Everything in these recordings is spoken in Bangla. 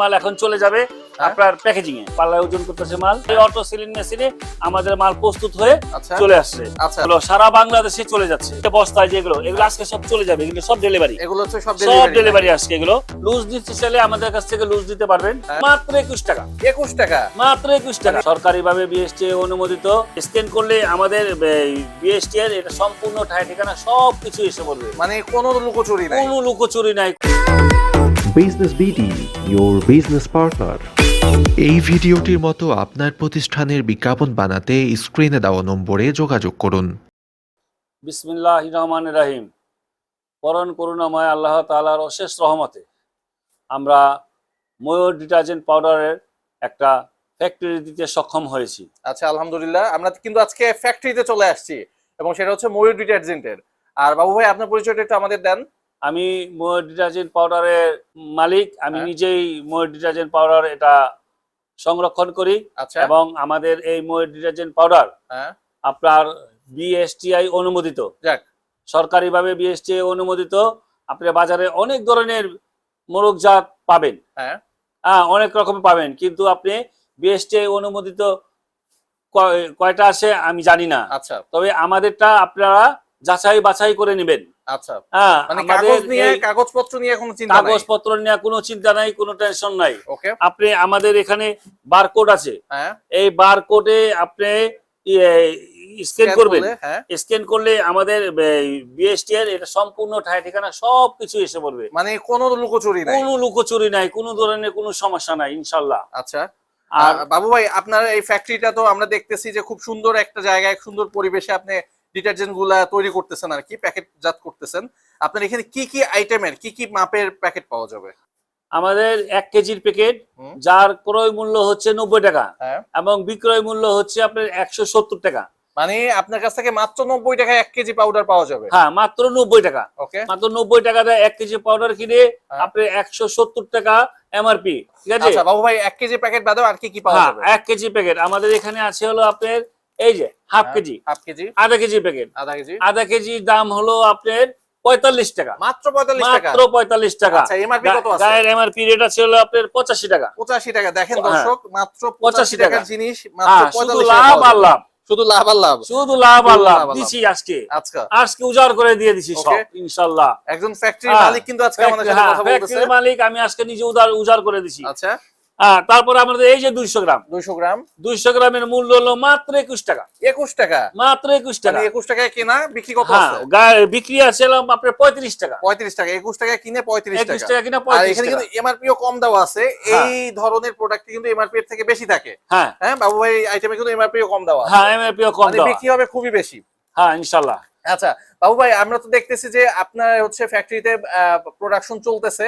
মাল এখন চলে যাবে আপনার প্যাকেজিং এ পাল্লায় ওজন করতেছে মাল। এই অটো সিলিং মেশিনে আমাদের মাল প্রস্তুত হয়ে আচ্ছা। চলে আসছে। আচ্ছা। সারা বাংলাদেশে চলে যাচ্ছে। বস্তায় যেগুলো এগুলো আজকে সব চলে যাবে এগুলো সব ডেলিভারি এগুলো হচ্ছে সব ডেলিভারি আজকে এগুলো। লুজ দিতে চাইলে আমাদের কাছ থেকে লুজ দিতে পারবেন। হ্যাঁ। মাত্র একুশ টাকা। একুশ টাকা। মাত্র একুশ টাকা। সরকারি ভাবে বিএসটি অনুমোদিত। স্ক্যান করলে আমাদের বিএসটি এর এটা সম্পূর্ণ ঠায় ঠিকানা সব কিছু এসে পড়বে। মানে কোনো লুকোচুরি নাই। কোনো লুকোচুরি নাই। Business BD your business partner. এই ভিডিওটির মতো আপনার প্রতিষ্ঠানের বিজ্ঞাপন বানাতে স্ক্রিনে দেওয়া নম্বরে যোগাযোগ করুন। বিসমিল্লাহ রহমান রাহিম। পরণ করুণাময় আল্লাহ তালার অশেষ রহমতে আমরা ময়ূর ডিটারজেন্ট পাউডারের একটা ফ্যাক্টরি দিতে সক্ষম হয়েছি। আচ্ছা আলহামদুলিল্লাহ। আমরা কিন্তু আজকে ফ্যাক্টরিতে চলে আসছি এবং সেটা হচ্ছে ময়ূর ডিটারজেন্টের। আর বাবু ভাই আপনার পরিচয়টা একটু আমাদের দেন। আমি ময়ূর ডিটারজেন্ট পাউডারের মালিক আমি হ্যাঁ। নিজেই ময়ূর ডিটারজেন্ট পাউডার এটা সংরক্ষণ করি আচ্ছা। এবং আমাদের এই ময়ূর ডিটারজেন্ট পাউডার হ্যাঁ। আপনার বিএসটিআই অনুমোদিত। সরকারিভাবে বিএসটিআই অনুমোদিত আপনি বাজারে অনেক ধরনের মোরগজাত পাবেন। হ্যাঁ। হ্যাঁ অনেক রকম পাবেন কিন্তু আপনি বিএসটিআই অনুমোদিত কয়- কয়টা আছে আমি জানি না। আচ্ছা। তবে আমাদেরটা আপনারা যাচাই বাছাই করে নেবেন। আচ্ছা। হ্যাঁ আমাদের কাগজ নিয়ে এই কাগজপত্র নিয়ে কোনো চিন্তা কাগজপত্র নিয়ে কোনো চিন্তা নাই কোনো টেনশন নাই। আপনি আমাদের এখানে বারকোড আছে। এই বারকোডে আপনি স্ক্যান করবেন। স্ক্যান করলে আমাদের বিএসটি এর এটা সম্পূর্ণ ঠায় ঠিকানা সব কিছু এসে পড়বে। মানে কোনো লুকোচুরি নাই? কোনো লুকোচুরি নাই কোনো ধরনের কোনো সমস্যা নাই ইনশাল্লাহ আচ্ছা। আর আর বাবু ভাই আপনার এই ফ্যাক্টরিটা তো আমরা দেখতেছি যে খুব সুন্দর একটা জায়গায় সুন্দর পরিবেশে আপনি ডিটারজেন্টগুলা তৈরি করতেছেন আর কি প্যাকেটজাত করতেছেন। আপনার এখানে কি কি আইটেমের কি কি মাপের প্যাকেট পাওয়া যাবে? আমাদের এক কেজির প্যাকেট যার ক্রয় মূল্য হচ্ছে নব্বই টাকা হ্যাঁ। এবং বিক্রয় মূল্য হচ্ছে আপনার একশো সত্তর টাকা। মানে আপনার কাছ থেকে মাত্র নব্বই টাকায় এক কেজি পাউডার পাওয়া যাবে? হ্যাঁ মাত্র নব্বই টাকা। ওকে মাত্র নব্বই টাকাতে এক কেজি পাউডার কিনে হ্যাঁ। আপনি একশো সত্তর টাকা এমআরপি ঠিক আছে? আচ্ছা বাবু ভাই এক কেজি প্যাকেট বাদেও আর কি কি পাওয়া হ্যাঁ যাবে? এক কেজি প্যাকেট আমাদের এখানে আছে হলো আপনার এই যে হাফ কেজি। Half KG. আধা কেজি প্যাকেট আধা কেজি। আধা কেজির দাম হলো আপনার পঁয়তাল্লিশ টাকা। মাত্র পঁয়তাল্লিশ টাকা? মাত্র পঁয়তাল্লিশ টাকা। আচ্ছা এমআরপি কত আছে? গায়ের এমআরপি রেট আছে হলো আপনার পঁচাশি টাকা। পঁচাশি টাকা। দেখেন হ্যাঁ। দর্শক মাত্র পঁচাশি। টাকার জিনিস মাত্র হ্যাঁ পঁয়তাল্লিশ লাভ আর লাভ। শুধু লাভ আর লাভ। শুধু লাভ আর লাভ। দিছি আজকে। আজকে। উজাড় করে দিয়ে দিছি সব একজন ফ্যাক্টরি হ্যাঁ, মালিক কিন্তু আজকে আমাদের সাথে হ্যাঁ, কথা বলতেছে। factory মালিক আমি আজকে নিজে উজাড় উজাড় করে দিছি। আচ্ছা। হ্যাঁ তারপরে আমাদের এই যে দুইশো গ্রাম। দুইশো গ্রাম। দুইশো গ্রামের মূল্য হলো মাত্র একুশ টাকা। একুশ টাকা। মাত্র একুশ টাকা। মানে একুশ টাকায় কেনা বিক্রি কত হ্যাঁ বিক্রি আছে আপনার পঁয়ত্রিশ টাকা। পঁয়ত্রিশ টাকা একুশ টাকা কিনে পঁয়ত্রিশ একুশ টাকা। কিনা পঁয়ত্রিশ এখানে কিন্তু এমআরপিও কম দেওয়া আছে। হ্যাঁ। এই ধরনের প্রোডাক্ট কিন্তু এমআরপি এর থেকে বেশি থাকে। হ্যাঁ। হ্যাঁ বাবু ভাই আইটেমে কিন্তু এমআরপিও কম দেওয়া। হ্যাঁ এমএপিও কম মানে দেওয়া। বিক্রি হবে খুবই বেশি। হ্যাঁ ইনশাল্লাহ। আচ্ছা বাবু ভাই আমরা তো দেখতেছি যে আপনার হচ্ছে ফ্যাক্টরিতে প্রোডাকশন চলতেছে।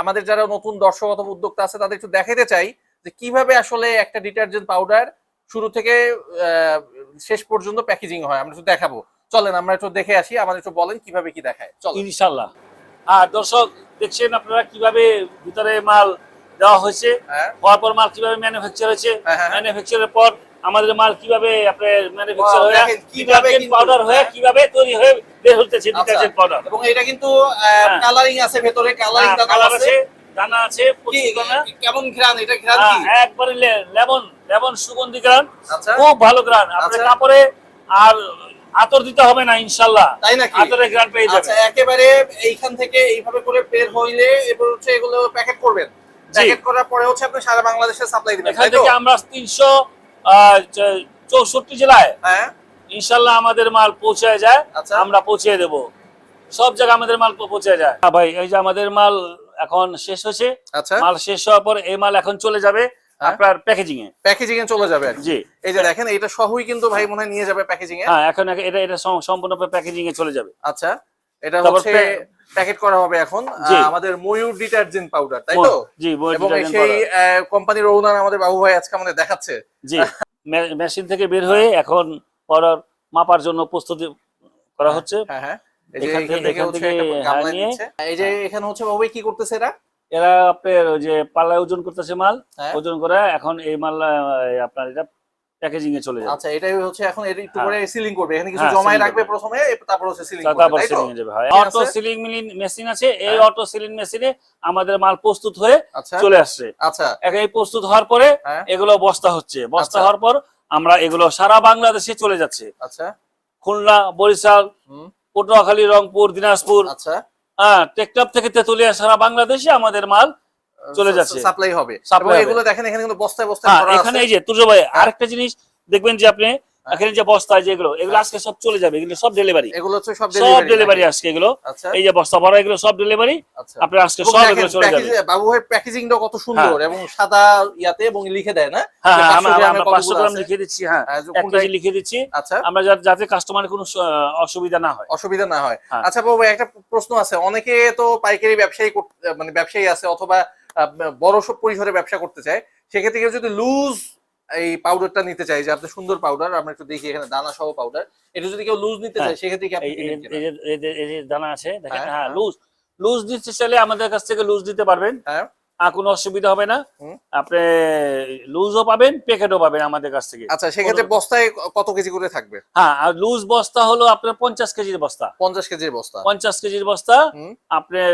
আমাদের যারা নতুন দর্শক অথবা উদ্যোক্তা আছে তাদের একটু দেখাতে চাই যে কীভাবে আসলে একটা ডিটারজেন্ট পাউডার শুরু থেকে শেষ পর্যন্ত প্যাকেজিং হয়। আমরা একটু দেখাবো। চলেন আমরা একটু দেখে আসি। আমাদের একটু বলেন কীভাবে কি দেখায়। চলেন। ইনশাল্লাহ আর দর্শক দেখছেন আপনারা কীভাবে ভিতরে মাল দেওয়া হয়েছে? হ্যাঁ। হওয়ার পর মাল কীভাবে ম্যানুফ্যাকচার হয়েছে? হ্যাঁ, হ্যাঁ। ম্যানুফ্যাকচারের পর আমাদের মাল কীভাবে আপনার ম্যানুফ্যাকচার হয়ে কীভাবে পাউডার হয়ে হ্যাঁ। কীভাবে তৈরি হয়ে বের হতেছে আচ্ছা। ডিটারজেন্ট পাউডার এবং এটা কিন্তু হ্যাঁ। কালারিং আছে ভেতরে কালারিং আছে। দানা আছে প্রচুর দানা। কেমন ঘ্রাণ এটা ঘ্রাণ হ্যাঁ, কি? একবারে লেমন লেমন সুগন্ধি গ্রান আচ্ছা। খুব ভালো গ্রান আপনার আচ্ছা। কাপড়ে আর আতর দিতে হবে না ইনশাল্লাহ তাই নাকি? আতরের গ্রান পেয়ে যাবে আচ্ছা একেবারে এইখান থেকে এইভাবে করে বের হইলে এবার হচ্ছে এগুলো প্যাকেট করবেন। প্যাকেট করার পরে হচ্ছে আপনি সারা বাংলাদেশে সাপ্লাই দিবেন এখান থেকে আমরা তিনশো চৌষট্টি জেলায় হ্যাঁ। ইনশাল্লাহ আমাদের মাল পৌঁছায় যায় আচ্ছা। আমরা পৌঁছে দেব। সব জায়গায় আমাদের মাল পৌঁছে যায়। হ্যাঁ ভাই এই যে আমাদের মাল এখন শেষ হয়েছে আচ্ছা। মাল শেষ হওয়ার পর এই মাল এখন চলে যাবে হ্যাঁ। আপনার প্যাকেজিং এ প্যাকেজিং এ চলে যাবে। জি। এই যে দেখেন এটা সহই কিন্তু ভাই মনে হয় নিয়ে যাবে প্যাকেজিং এ হ্যাঁ এখন এটা এটা সম্পূর্ণ প্যাকেজিং এ চলে যাবে। আচ্ছা। এটা হচ্ছে প্যাকেট করা হবে এখন আমাদের ময়ূর ডিটারজেন্ট পাউডার তাই তো? জি এবং সেই। কোম্পানির ওনার আমাদের বাবু ভাই আজকে আমাদের দেখাচ্ছে। জি মেশিন থেকে বের হয়ে এখন পাউডার মাপার জন্য প্রস্তুতি করা হচ্ছে। হ্যাঁ হ্যাঁ। এই যে এখান এখান থেকে- থেকে এখান হচ্ছে থেকে একটা গামলায় নিয়ে- এই যে এখানে হচ্ছে বাবু কি করতেছে এরা? এরা আপনার ওই যে পাল্লায় ওজন করতেছে মাল হ্যাঁ। ওজন করে এখন এই মাল আপনার এটা প্যাকেজিং এ চলে যাবে। আচ্ছা এটাই হচ্ছে এখন এটা একটু হ্যাঁ। করে সিলিং করবে। এখানে কিছু হ্যাঁ, জমায় রাখবে প্রথমে তারপর হচ্ছে সিলিং করবে তারপর সিলিং এ যাবে হয় অটো সিলিং মেশিন আছে। এই হ্যাঁ। অটো সিলিং মেশিনে আমাদের মাল প্রস্তুত হয়ে আচ্ছা। চলে আসছে। আচ্ছা। এই প্রস্তুত হওয়ার পরে হ্যাঁ। এগুলো বস্তা হচ্ছে। বস্তা আচ্ছা। হওয়ার পর আমরা এগুলো সারা বাংলাদেশে চলে যাচ্ছে। আচ্ছা। খুলনা বরিশাল পটুয়াখালী রংপুর দিনাজপুর আচ্ছা। হ্যাঁ টেকটপ থেকে তেতুলিয়া সারা বাংলাদেশে আমাদের মাল চলে যাচ্ছে। সাপ্লাই হবে। এবং এগুলো দেখেন এখানে কিন্তু বস্তায় বস্তায় হ্যাঁ এখানে এই যে তুর্য ভাই আরেকটা জিনিস দেখবেন যে আপনি এখানে যে বস্তা যেগুলো এগুলো আজকে সব চলে যাবে এগুলো সব ডেলিভারি এগুলো হচ্ছে সব সব ডেলিভারি আজকে এগুলো। আচ্ছা। এই যে বস্তা ভরা এগুলো সব ডেলিভারি আচ্ছা। আপনার আজকে সব এগুলো চলে যাবে। বাবু ভাই প্যাকেজিংটা কত সুন্দর এবং সাদা ইয়াতে এবং লিখে দেয় না? হ্যাঁ হ্যাঁ 500 আমরা আমরা কতগুলো পাঁচশো গ্রাম লিখে দিচ্ছি হ্যাঁ। হ্যাঁ, যে এক কেজি লিখে দিচ্ছি। আচ্ছা। আমরা যাতে কাস্টমারের কোনো অসুবিধা না হয়। অসুবিধা না হয়। হ্যাঁ। আচ্ছা বাবু ভাই, একটা প্রশ্ন আছে। অনেকে তো পাইকারি ব্যবসায়ী মানে ব্যবসায়ী আছে অথবা বড় সব পরিসরে ব্যবসা করতে চায় সেক্ষেত্রে কেউ যদি লুজ এই পাউডারটা নিতে চাই যে আপনি সুন্দর পাউডার আমরা একটু দেখি এখানে দানা সহ পাউডার এটা যদি কেউ লুজ নিতে হ্যাঁ। চায় সেক্ষেত্রে কি আপনি এই- যে- দানা আছে দেখেন হ্যাঁ। লুজ লুজ দিতে চাইলে আমাদের কাছ থেকে লুজ দিতে পারবেন। হ্যাঁ। আর কোনো অসুবিধা হবে না। আপনি লুজও পাবেন প্যাকেটও পাবেন আমাদের কাছ থেকে। আচ্ছা সেক্ষেত্রে বস্তায় কত কেজি করে থাকবে? হ্যাঁ আর লুজ বস্তা হলো আপনার পঞ্চাশ কেজির বস্তা। পঞ্চাশ কেজির বস্তা। পঞ্চাশ কেজির বস্তা। আপনার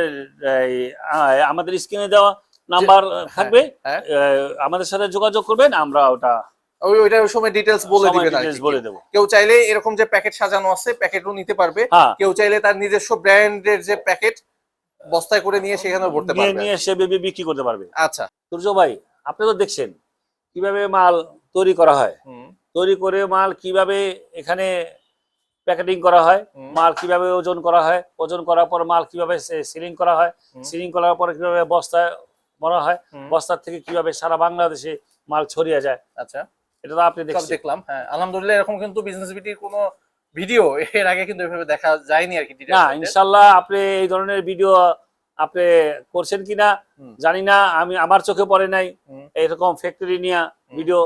আমাদের স্ক্রিনে দেওয়া নাম্বার থাকবে হ্যাঁ। আমাদের সাথে যোগাযোগ করবেন আমরা ওটা ওই ওইটা ওই সময় ডিটেলস বলে দিবেন আর বলে দেবো। কেউ চাইলে এরকম যে প্যাকেট সাজানো আছে প্যাকেটও নিতে পারবে। হ্যাঁ। কেউ চাইলে তার নিজস্ব ব্র্যান্ডের যে প্যাকেট বস্তায় করে নিয়ে সেখানে ভরতে পারবে। নিয়ে সে বেবি বিক্রি করতে পারবে। আচ্ছা। সূর্য ভাই আপনি তো দেখছেন কীভাবে মাল তৈরি করা হয়। তৈরি করে মাল কীভাবে এখানে প্যাকেটিং করা হয় মাল কীভাবে ওজন করা হয় ওজন করার পর মাল কীভাবে সিলিং করা হয় সিলিং করার পরে কীভাবে বস্তায় ভরা হয় বস্তার থেকে কীভাবে সারা বাংলাদেশে মাল ছড়িয়ে যায়। আচ্ছা। এটা তো আপনি দেখলাম হ্যাঁ আলহামদুলিল্লাহ এরকম কিন্তু বিজনেস বিটির কোনো ভিডিও এর আগে কিন্তু এভাবে দেখা যায়নি আর কি না ইনশাল্লাহ আপনি এই ধরনের ভিডিও আপনি করছেন কিনা। জানি না আমি আমার চোখে পড়ে নাই। এরকম ফ্যাক্টরি নিয়ে ভিডিও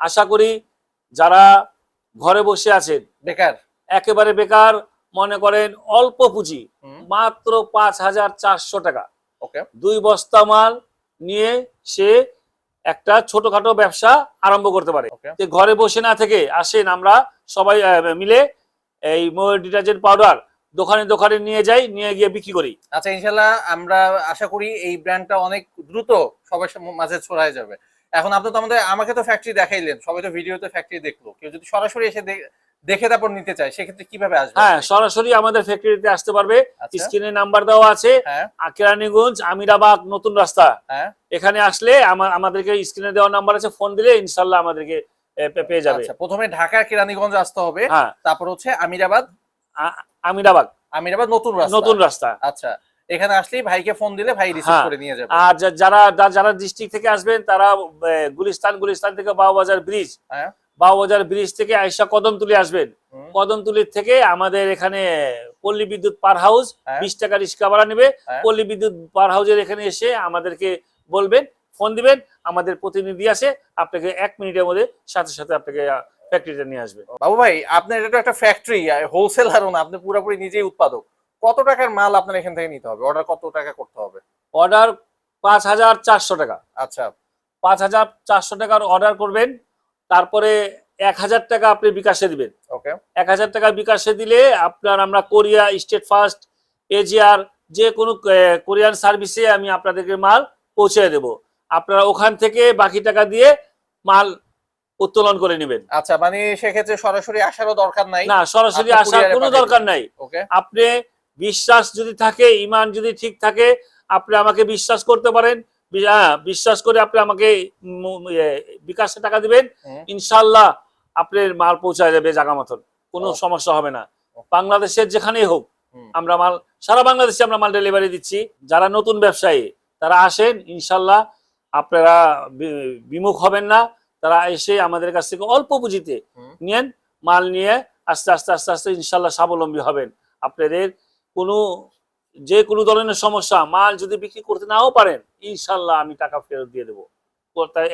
আশা করি যারা ঘরে বসে আছেন বেকার। একেবারে বেকার মনে করেন অল্প পুঁজি। মাত্র পাঁচ হাজার চারশো টাকা। দুই বস্তা মাল নিয়ে সে একটা ছোটখাটো ব্যবসা আরম্ভ করতে পারে। যে ঘরে বসে না থেকে আসেন আমরা সবাই মিলে এই ময়ূর ডিটারজেন্ট পাউডার দোকানে দোকানে নিয়ে যাই নিয়ে গিয়ে বিক্রি করি। আচ্ছা ইনশাল্লাহ আমরা আশা করি এই ব্র্যান্ডটা অনেক দ্রুত সবার সাম- মাঝে ছড়ায় যাবে। এখন আপনি তো আমাদের আমাকে তো ফ্যাক্টরি দেখাইলেন সবাই তো ভিডিওতে ফ্যাক্টরি দেখল। কেউ যদি সরাসরি এসে দেখে তারপর নিতে চাই সেক্ষেত্রে কীভাবে আসবে? হ্যাঁ সরাসরি আমাদের ফ্যাক্টরিতে আসতে পারবে। আচ্ছা। স্ক্রিনে নাম্বার দেওয়া আছে। হ্যাঁ। কেরানীগঞ্জ আমিরাবাদ নতুন রাস্তা। হ্যাঁ। এখানে আসলে আমাদেরকে স্ক্রিনে দেওয়া নাম্বার আছে ফোন দিলে ইনশাল্লাহ আমাদেরকে পেয়ে যাবে। আচ্ছা প্রথমে ঢাকার কেরানীগঞ্জ আসতে হবে। হ্যাঁ। তারপর হচ্ছে আমিরাবাদ। আমিরাবাদ। আমিরাবাদ নতুন রাস্তা। নতুন রাস্তা। আচ্ছা এখানে আসলেই ভাইকে ফোন দিলে ভাই রিসিভ। করে নিয়ে যাবে। আর যারা যারা ডিস্ট্রিক্ট থেকে আসবেন তারা গুলিস্তান গুলিস্তান থেকে বাউবাজার ব্রিজ হ্যাঁ। বাউবাজার ব্রিজ থেকে আইসা কদমতুলি আসবেন। হুম, কদমতুলির থেকে আমাদের এখানে পল্লী বিদ্যুৎ পার হাউস হ্যাঁ। বিশ টাকা রিক্সা ভাড়া নেবে। হ্যাঁ। পল্লী বিদ্যুৎ পার হাউসের এখানে এসে আমাদেরকে বলবেন ফোন দিবেন আমাদের প্রতিনিধি আছে আপনাকে এক মিনিটের মধ্যে সাথে সাথে আপনাকে ফ্যাক্টরিতে নিয়ে আসবে। বাবু ভাই আপনার এটা তো একটা ফ্যাক্টরি হোলসেলারও না আপনি পুরোপুরি নিজেই উৎপাদক। কত টাকার মাল আপনার এখান থেকে নিতে হবে? অর্ডার কত টাকা করতে হবে? অর্ডার পাঁচ হাজার চারশো টাকা। আচ্ছা। পাঁচ হাজার চারশো টাকার অর্ডার করবেন তারপরে এক হাজার টাকা আপনি বিকাশে দিবেন। এক হাজার টাকা বিকাশে দিলে আপনার আমরা কোরিয়া স্টেট ফার্স্ট এজিআর যে কোনো কোরিয়ান সার্ভিসে আমি আপনাদেরকে মাল পৌঁছে দেব। আপনারা ওখান থেকে বাকি টাকা দিয়ে মাল উত্তোলন করে নেবেন। আচ্ছা মানে সেক্ষেত্রে সরাসরি আসারও দরকার নাই? না সরাসরি আসার কোনো দরকার নাই। ওকে। আপনি বিশ্বাস যদি থাকে ইমান যদি ঠিক থাকে আপনি আমাকে বিশ্বাস করতে পারেন বিশ্বাস করে আপনি আমাকে বিকাশে টাকা দিবেন ইনশাল্লাহ আপনার মাল পৌঁছায় যাবে জায়গা মতন কোনো সমস্যা হবে না। বাংলাদেশের যেখানেই হোক আমরা মাল সারা বাংলাদেশে আমরা মাল ডেলিভারি দিচ্ছি। যারা নতুন ব্যবসায়ী তারা আসেন ইনশাল্লাহ আপনারা বিমুখ হবেন না। তারা এসে আমাদের কাছ থেকে অল্প পুঁজিতে। নিয়েন মাল নিয়ে আস্তে আস্তে আস্তে আস্তে ইনশাল্লাহ স্বাবলম্বী হবেন। আপনাদের কোনো যে কোনো ধরনের সমস্যা, মাল যদি বিক্রি করতে নাও পারেন, ইনশাল্লাহ আমি টাকা ফেরত দিয়ে দেবো।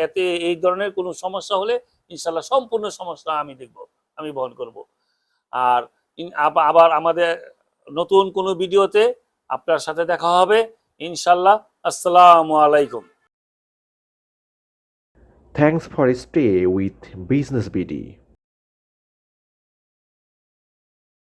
এতে এই ধরনের কোনো সমস্যা হলে ইনশাল্লাহ সম্পূর্ণ সমস্যা আমি দেখব, আমি বহন করব। আর আবার আমাদের নতুন কোনো ভিডিওতে আপনার সাথে দেখা হবে, ইনশাল্লাহ। আসসালামু আলাইকুম। Thanks for stay with Business BD.